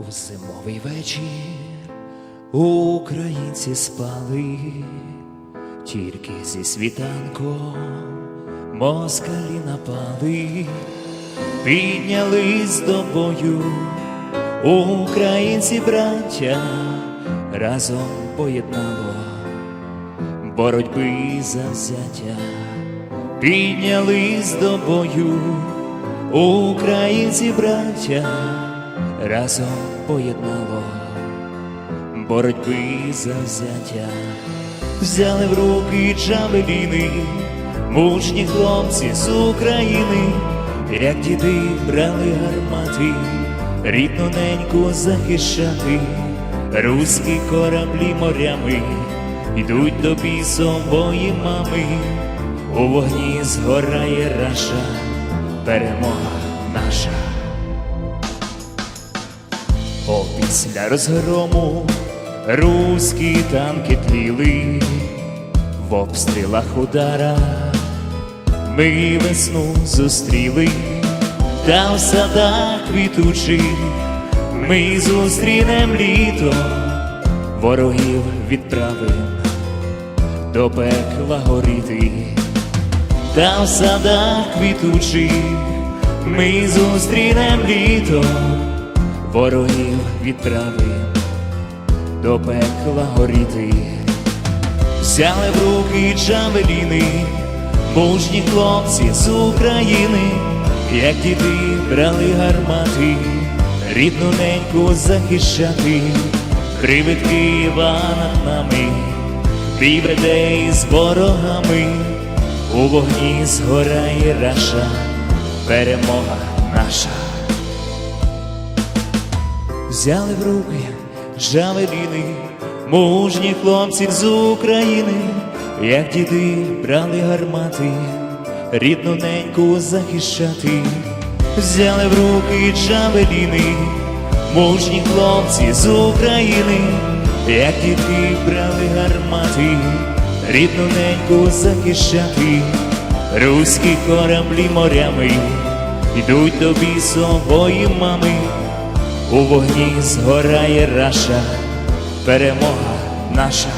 У зимовий вечір. Українці спали, тільки зі світанком. Москалі напали, піднялись до бою, українці браття разом поєднало боротьби за взяття, піднялись до бою, українці браття разом поєднало боротьби за взяття, взяли в руки джавеліни, мужні хлопці з України, як діди брали гармати, рідну неньку захищати, руські кораблі морями йдуть до бісової мами, у вогні згорає раша, перемога наша. Опісля розгрому руські танки тліли, в обстрілах удара ми весну зустріли, та в садах квітучих ми зустрінем літо, ворогів відправим до пекла горіти, та в садах квітучих ми зустрінем літо ворогів відправив до пекла горіти, взяли в руки джавеліни, мужні хлопці з України, як діти брали гармати, рідну неньку захищати, привид Києва над нами, бій веде із ворогами, у вогні згорає раша, перемога наша взяли в руки джавеліни, мужні хлопці з України, як діди брали гармати, рідну неньку захищати, взяли в руки джавеліни, мужні хлопці з України, як діди брали гармати, рідну неньку захищати, руські кораблі морями йдуть до бісової мами. У вогні згорає раша, перемога наша.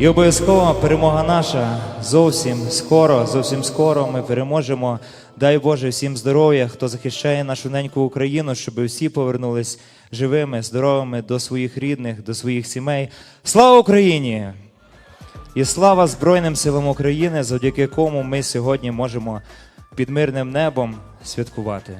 І обов'язково перемога наша зовсім скоро, зовсім скоро ми переможемо. Дай Боже всім здоров'я, хто захищає нашу неньку Україну, щоб всі повернулись живими, здоровими до своїх рідних, до своїх сімей. Слава Україні! І слава Збройним силам України, завдяки якому ми сьогодні можемо під мирним небом святкувати.